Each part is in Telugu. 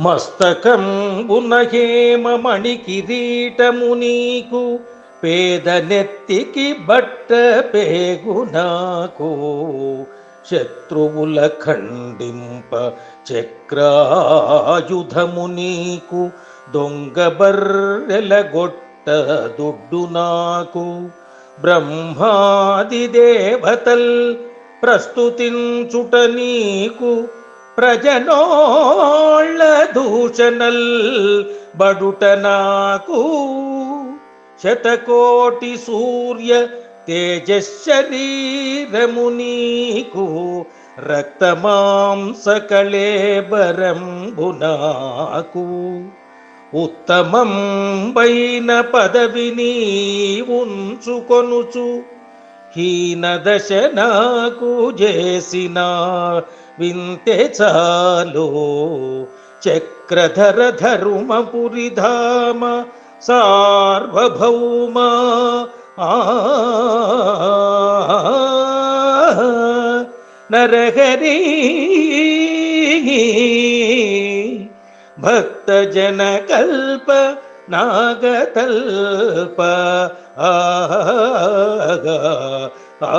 మస్తకంబున హేమమణి కిరీటము నీకు పేద నెత్తికి బట్ట పేగు నాకు. శత్రువుల ఖండింప చక్రాయుధము నీకు దొంగ బర్రెల గొట్ట దొడ్డు నాకు. బ్రహ్మాది దేవతల్ ప్రస్తుతించుట నీకు ప్రజనో దూషణల్ బడుట నాకు శతకోటి సూర్య తేజశరీరము నీకు రక్తమాంసకళేబరంబు నాకు. ఉత్తమం పైన పదవిని ఉంచుకొనుచు హీన దశ నాకు చేసిన వింతే చాలో. చక్రధర ధరుమపురిధామ సార్వభౌమ ఆ నరహరి భక్తజన కల్ప నాగతల్ప ఆగ ఆ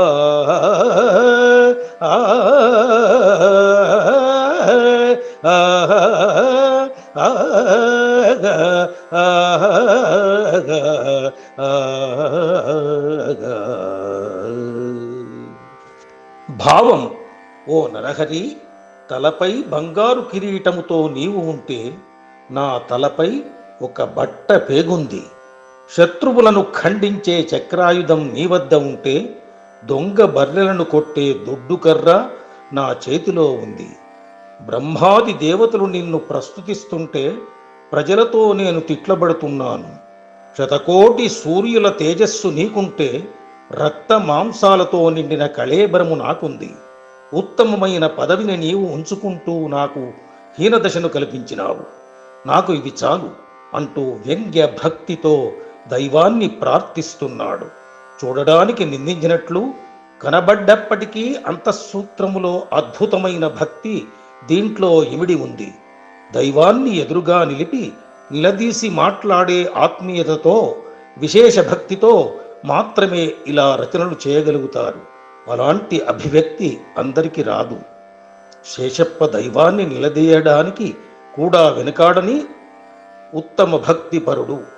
భావం ఓ నరహరి తలపై బంగారు కిరీటముతో నీవు ఉంటే నా తలపై ఒక బట్ట పేగుంది. శత్రువులను ఖండించే చక్రాయుధం నీ వద్ద ఉంటే దొంగ బర్రెలను కొట్టే దొడ్డుకర్ర నా చేతిలో ఉంది. బ్రహ్మాది దేవతలు నిన్ను ప్రస్తుతిస్తుంటే ప్రజలతో నేను తిట్లబడుతున్నాను. శతకోటి సూర్యుల తేజస్సు నీకుంటే రక్త మాంసాలతో నిండిన కళేబరము నాకుంది. ఉత్తమమైన పదవిని నీవు ఉంచుకుంటూ నాకు హీనదశను కల్పించినావు. నాకు ఇవి చాలు అంటూ వ్యంగ్య భక్తితో దైవాన్ని ప్రార్థిస్తున్నాడు. చూడడానికి నిందించినట్లు కనబడ్డప్పటికీ అంతఃసూత్రములో అద్భుతమైన భక్తి దీంట్లో ఇమిడి ఉంది. దైవాన్ని ఎదురుగా నిలిపి నిలదీసి మాట్లాడే ఆత్మీయతతో విశేష భక్తితో మాత్రమే ఇలా రచనలు చేయగలుగుతారు. అలాంటి అభివ్యక్తి అందరికీ రాదు. శేషప్ప దైవాన్ని నిలదీయడానికి కూడా వెనుకాడని ఉత్తమ భక్తిపరుడు